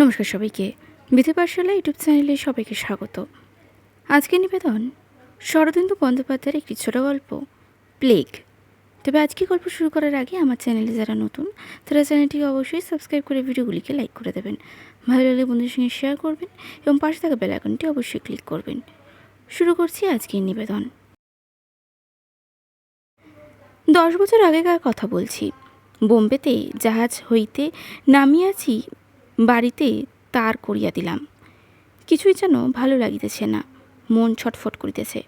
নমস্কার সবাইকে। বিধি পাঠশালা ইউটিউব চ্যানেলে সবাইকে স্বাগত। আজকের নিবেদন শরদিন্দু বন্দ্যোপাধ্যায়ের একটি ছোট গল্প, প্লেগ। তবে আজকে গল্প শুরু করার আগে আমার চ্যানেলে যারা নতুন, তারা চ্যানেলটিকে অবশ্যই সাবস্ক্রাইব করে ভিডিওগুলিকে লাইক করে দেবেন। ভালো লাগলে বন্ধুদের সঙ্গে শেয়ার করবেন এবং পাশে থাকা বেল অবশ্যই ক্লিক করবেন। শুরু করছি আজকের নিবেদন। দশ বছর আগেকার কথা বলছি। বোম্বেতে জাহাজ হইতে নামিয়াছি বাড়িতে তার করিয়া দিলাম। কিছুই যেন ভালো লাগিতেছে না, মন ছটফট করিতেছে।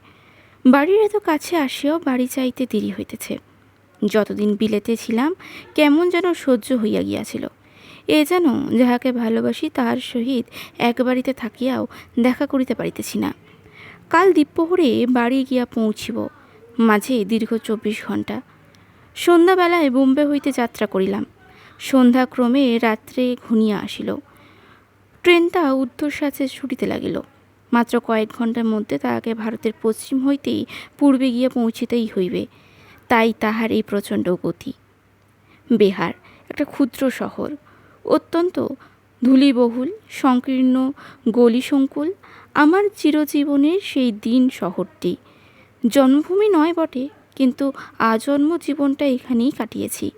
বাড়ির এত কাছে আসিয়াও বাড়ি চাইতে দেরি হইতেছে। যতদিন বিলেতে ছিলাম, কেমন যেন সহ্য হইয়া গিয়াছিল। এ যেন যাহাকে ভালোবাসি তাহার সহিত এক বাড়িতে থাকিয়াও দেখা করিতে পারিতেছি না। কাল দ্বীপ্রহরে বাড়ি গিয়া পৌঁছিব, মাঝে দীর্ঘ চব্বিশ ঘণ্টা সন্ধ্যাবেলায় বোম্বে হইতে যাত্রা করিলাম। সন্ধ্যাক্রমে রাত্রে ঘুনিয়া আসিল। ট্রেনটা উত্তর সাথে ছুটিতে লাগিল। মাত্র কয়েক ঘণ্টার মধ্যে তাহাকে ভারতের পশ্চিম হইতেই পূর্বে গিয়া পৌঁছিতেই হইবে। তাই তাহার এই প্রচণ্ড গতি। বেহার, একটা ক্ষুদ্র শহর। অত্যন্ত ধূলিবহুল, সংকীর্ণ, গলিসংকুল। আমার চিরজীবনের সেই দিন শহরটি। জন্মভূমি নয় বটে, কিন্তু আজন্ম জীবনটা এখানেই কাটিয়েছি।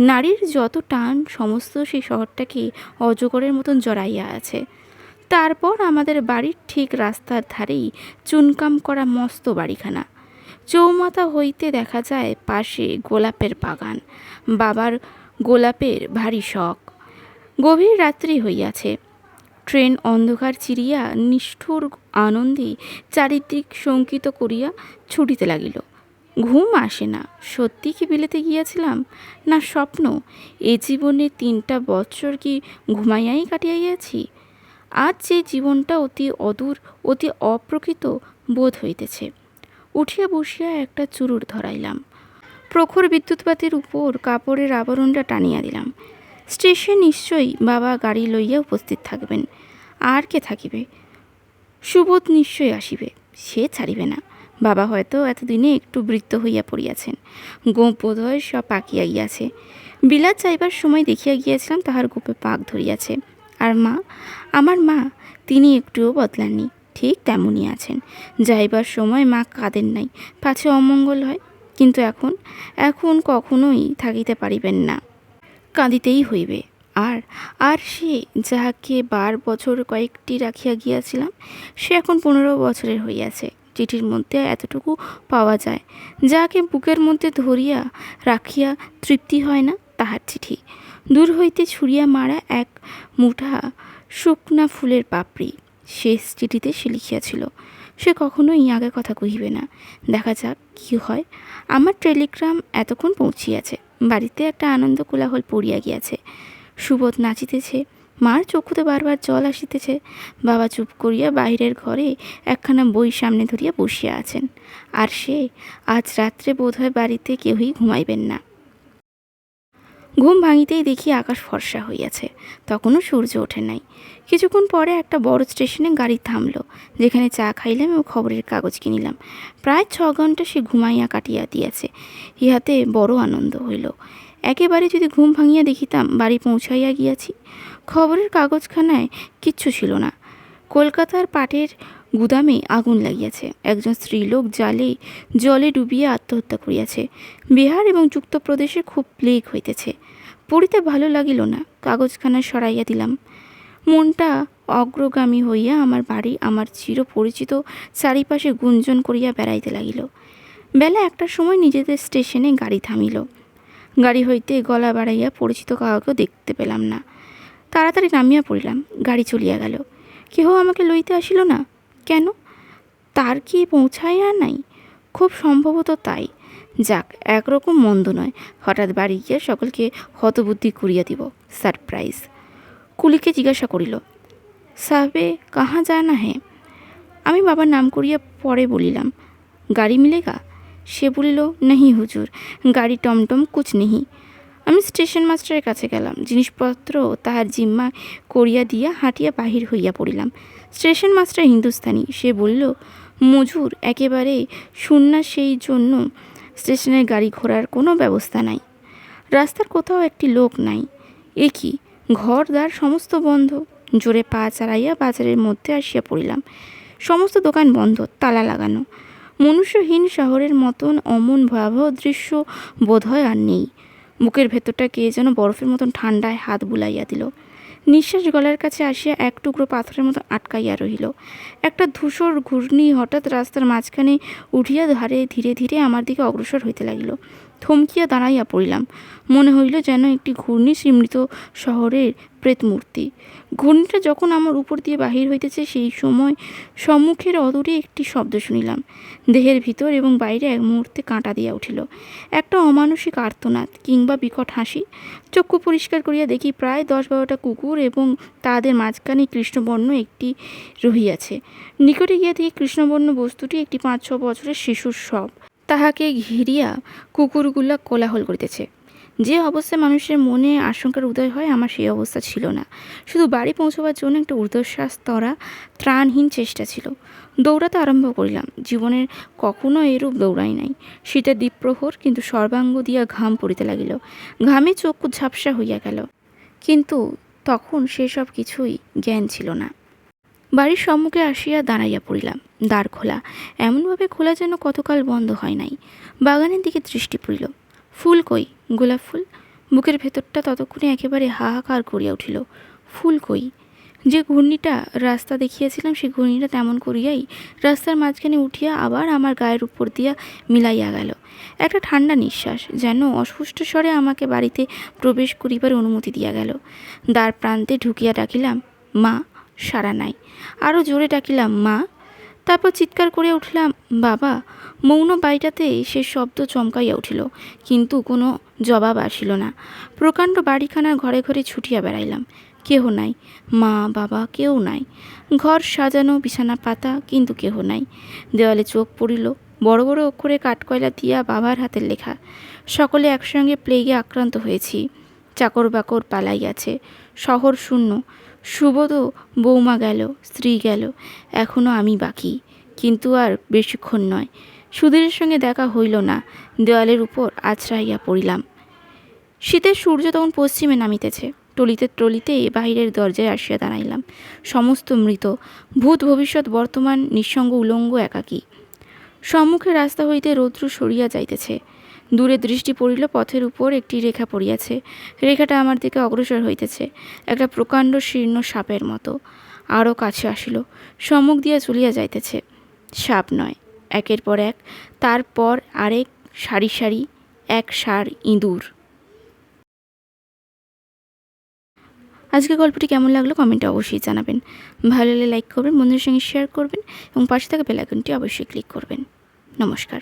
নারীর যত টান, সমস্ত সেই শহরটাকে অজগরের মতন জড়াইয়া আছে। তারপর আমাদের বাড়ির ঠিক রাস্তার ধারেই চুনকাম করা মস্ত বাড়িখানা। চৌমাথা হইতে দেখা যায় পাশে গোলাপের বাগান। বাবার গোলাপের ভারী শখ। গভীর রাত্রি হইয়াছে। ট্রেন অন্ধকার চিরিয়া নিষ্ঠুর আনন্দে চারিদিক শঙ্কিত করিয়া ছুটিতে লাগিল। ঘুম আসে না। সত্যি কি বিলেতে গিয়াছিলাম? না স্বপ্ন। এ জীবনে তিনটা বৎসর কি ঘুমাইয়াই কাটিয়াইয়াছি? আজ যে জীবনটা অতি অদূর, অতি অপ্রকৃত বোধ হইতেছে। উঠিয়া বসিয়া একটা চুরুর ধরাইলাম। প্রখর বিদ্যুৎপাতের উপর কাপড়ের আবরণটা টানিয়া দিলাম। স্টেশন নিশ্চয়ই বাবা গাড়ি লইয়া উপস্থিত থাকবেন। আর কে থাকিবে? সুবোধ নিশ্চয়ই আসিবে। সে ছাড়িবে না। বাবা হয়তো এতদিনে একটু বৃত্ত হইয়া পড়িয়াছেন। গোপ সব পাকিয়া গিয়াছে বিলাত যাইবার সময় দেখিয়া গিয়াছিলাম তাহার গোপে পাক ধরিয়াছে। আর মা, আমার মা, তিনি একটুও বদলাননি। ঠিক তেমনই আছেন। যাইবার সময় মা কাঁদেন নাই। পাছে অমঙ্গল হয়। কিন্তু এখন এখন কখনোই থাকিতে পারিবেন না। কাঁদিতেই হইবে। আর আর সে যাহাকে বার বছর কয়েকটি রাখিয়া গিয়াছিলাম, সে এখন পনেরো বছরের হইয়াছে। চিঠির মধ্যে এতটুকু পাওয়া যায়। যাকে বুকের মধ্যে ধরিয়া রাখিয়া তৃপ্তি হয় না, তাহার চিঠি। দূর হইতে ছুঁড়িয়া মারা এক মুঠা শুকনা ফুলের পাপড়ি। শেষ চিঠিতে সে লিখিয়াছিল, সে কখনোই আগে কথা কহিবে না। দেখা যাক কি হয়। আমার টেলিগ্রাম এতক্ষণ পৌঁছিয়াছে। বাড়িতে একটা আনন্দ কোলাহল পড়িয়া গিয়াছে। সুবোধ নাচিতেছে। মার চক্ষুতে বারবার জল আসিতেছে। বাবা চুপ করিয়া বাহিরের ঘরে একখানা বই সামনে ধরিয়া বসিয়া আছেন। আর সে আজ রাত্রে বোধহয় বাড়িতে কেউই ঘুমাইবেন না। ঘুম ভাঙিতেই দেখি আকাশ ফর্সা হইয়াছে। তখনও সূর্য ওঠে নাই। কিছুক্ষণ পরে একটা বড় স্টেশনে গাড়ি থামল। যেখানে চা খাইলাম এবং খবরের কাগজ কিনিলাম। প্রায় ছ ঘণ্টা সে ঘুমাইয়া কাটিয়া দিয়াছে। ইহাতে বড় আনন্দ হইল। একেবারে যদি ঘুম ভাঙিয়া দেখিতাম বাড়ি পৌঁছাইয়া গিয়াছি। খবরের কাগজখানায় কিচ্ছু ছিল না। কলকাতার পাটের গুদামে আগুন লাগিয়াছে। একজন স্ত্রীলোক জালে, জলে ডুবিয়ে আত্মহত্যা করিয়াছে। বিহার এবং যুক্তপ্রদেশে খুব প্লেগ হইতেছে। পড়িতে ভালো লাগিল না। কাগজখানা সরাইয়া দিলাম। মনটা অগ্রগামী হইয়া আমার বাড়ি, আমার চিরপরিচিত চারিপাশে গুঞ্জন করিয়া বেড়াইতে লাগিল। বেলা একটার সময় নিজেদের স্টেশনে গাড়ি থামিল। গাড়ি হইতে গলা বাড়াইয়া পরিচিত কাউকেও দেখতে পেলাম না। তাড়াতাড়ি নামিয়া পড়িলাম, গাড়ি চলিয়া গেল। কেহ আমাকে লইতে আসিল না? কেন? তার কি পৌঁছাইয়া নাই? খুব সম্ভবত তাই। যাক, একরকম মন্দ নয়, হঠাৎ বাড়ি গিয়া সকলকে হতবুদ্ধি করিয়া দিব, সারপ্রাইজ। কুলিকে জিজ্ঞাসা করিল, সাবে, কাহা যায় না হে? আমি বাবার নাম করিয়া পরে বলিলাম, গাড়ি মিলেগা? সে বলিল, নেহি হুজুর, গাড়ি টমটম কুছ নেহি। আমি স্টেশন মাস্টারের কাছে গেলাম। জিনিসপত্র তাহার জিম্মা করিয়া দিয়া হাঁটিয়া বাহির হইয়া পড়িলাম। স্টেশন মাস্টার হিন্দুস্তানি, সে বলল, মজুর, একেবারে শূন্য সেই জন্য স্টেশনের গাড়ি ঘোড়ার কোনো ব্যবস্থা নাই। রাস্তার কোথাও একটি লোক নাই। এ কি, ঘর, দ্বার সমস্ত বন্ধ? জোরে পা চালাইয়া বাজারের মধ্যে আসিয়া পড়িলাম। সমস্ত দোকান বন্ধ, তালা লাগানো। মনুষ্যহীন শহরের মতন অমন ভয়াবহ দৃশ্য বোধহয় আর নেই। বুকের ভেতরটা কে যেন বরফের মতন ঠান্ডায় হাত বুলাইয়া দিল। নিঃশ্বাস গলার কাছে আসিয়া এক টুকরো পাথরের মতো আটকাইয়া রহিল। একটা ধূসর ঘূর্ণি হঠাৎ রাস্তার মাঝখানে উঠিয়া ধারে ধীরে ধীরে আমার দিকে অগ্রসর হইতে লাগিল। থমকিয়া দাঁড়াইয়া পড়িলাম। মনে হইল যেন একটি ঘূর্ণি স্মৃত শহরের প্রেতমূর্তি। ঘূর্ণিটা যখন আমার উপর দিয়ে বাহির হইতেছে, সেই সময় সম্মুখের অদূরে একটি শব্দ শুনিলাম। দেহের ভিতর এবং বাইরে এক মুহূর্তে কাঁটা দিয়া উঠিল। একটা অমানসিক আর্তনাদ কিংবা বিকট হাসি। চক্ষু পরিষ্কার করিয়া দেখি প্রায় দশ বারোটা কুকুর এবং তাদের মাঝখানে কৃষ্ণবর্ণ একটি রহিয়াছে। নিকটে গিয়া দেখি কৃষ্ণবর্ণ বস্তুটি একটি পাঁচ ছ বছরের শিশুর সব। তাহাকে ঘিরিয়া কুকুরগুলা কোলাহল করিতেছে। যে অবস্থায় মানুষের মনে আশঙ্কার উদয় হয়, আমার সেই অবস্থা ছিল না। শুধু বাড়ি পৌঁছবার জন্য একটা ঊর্ধ্বশ্বাস তরা ত্রাণহীন চেষ্টা ছিল। দৌড়াতে আরম্ভ করিলাম। জীবনের কখনো এরূপ দৌড়াই নাই। শীতের দ্বীপ্রহর, কিন্তু সর্বাঙ্গ দিয়া ঘাম পড়িতে লাগিল। ঘামে চক্ষু ঝাপসা হইয়া গেল। কিন্তু তখন সেসব কিছুই জ্ঞান ছিল না। বাড়ির সম্মুখে আসিয়া দাঁড়াইয়া পড়িলাম, দ্বার খোলা। এমনভাবে খোলা যেন কতকাল বন্ধ হয় নাই। বাগানের দিকে দৃষ্টি পড়িল। ফুল কই? গোলাপ ফুল? বুকের ভেতরটা ততক্ষণে একেবারে হাহাকার করিয়া উঠিল। ফুল কই? যে ঘূর্ণিটা রাস্তা দেখিয়েছিলাম সেই ঘূর্ণিটা তেমন করিয়াই রাস্তার মাঝখানে উঠিয়া আবার আমার গায়ের উপর দিয়া মিলাইয়া গেল। একটা ঠান্ডা নিঃশ্বাস যেন অস্পষ্ট স্বরে আমাকে বাড়িতে প্রবেশ করিবার অনুমতি দিয়া গেল। দ্বার প্রান্তে ঢুকিয়া ডাকিলাম, মা সারা নাই। আরও জোরে ডাকিলাম, মা। তারপর চিৎকার করে উঠলাম, বাবা। মৌন বাড়িটাতে সে শব্দ চমকাইয়া উঠিল, কিন্তু কোনো জবাব আসিল না। প্রকাণ্ড বাড়িখানার ঘরে ঘরে ছুটিয়া বেড়াইলাম। কেহ নাই। মা, বাবা কেউ নাই। ঘর সাজানো, বিছানা পাতা, কিন্তু কেহ নাই। দেওয়ালে চোখ পড়িল, বড় বড় অক্ষরে কাঠকয়লা দিয়া বাবার হাতের লেখা। সকলে একসঙ্গে প্লেগে আক্রান্ত হয়েছি। চাকর বাকর পালাইয়াছে। শহর শূন্য। সুবোধ বৌমা গেল, স্ত্রী গেল এখনও আমি বাকি, কিন্তু আর বেশিক্ষণ নয়। সুধীরের সঙ্গে দেখা হইল না, দেওয়ালের উপর আছড়াইয়া পড়িলাম। শীতের সূর্য তখন পশ্চিমে নামিতেছে, টলিতে টলিতে বাহিরের দরজায় আসিয়া দাঁড়াইলাম। সমস্ত মৃত, ভূত ভবিষ্যৎ বর্তমান, নিঃসঙ্গ, উলঙ্গ, একাকী। সম্মুখে রাস্তা হইতে রৌদ্র সরিয়া যাইতেছে। দূরে দৃষ্টি পড়িল, পথের উপর একটি রেখা পড়িয়াছে। রেখাটা আমার দিকে অগ্রসর হইতেছে, একটা প্রকাণ্ড শীর্ণ সাপের মতো। আরও কাছে আসিল, সম্মুখ দিয়া চলিয়া যাইতেছে। সাপ নয়, একের পর এক, তারপর আরেক সারি সারি, এক সার ইঁদুর। আজকে গল্পটি কেমন লাগল কমেন্টে অবশ্যই জানাবেন। ভালো লাগলে লাইক করবেন, বন্ধুদের সঙ্গে শেয়ার করবেন এবং পাশে থাকা বেলাইকনটি অবশ্যই ক্লিক করবেন। নমস্কার।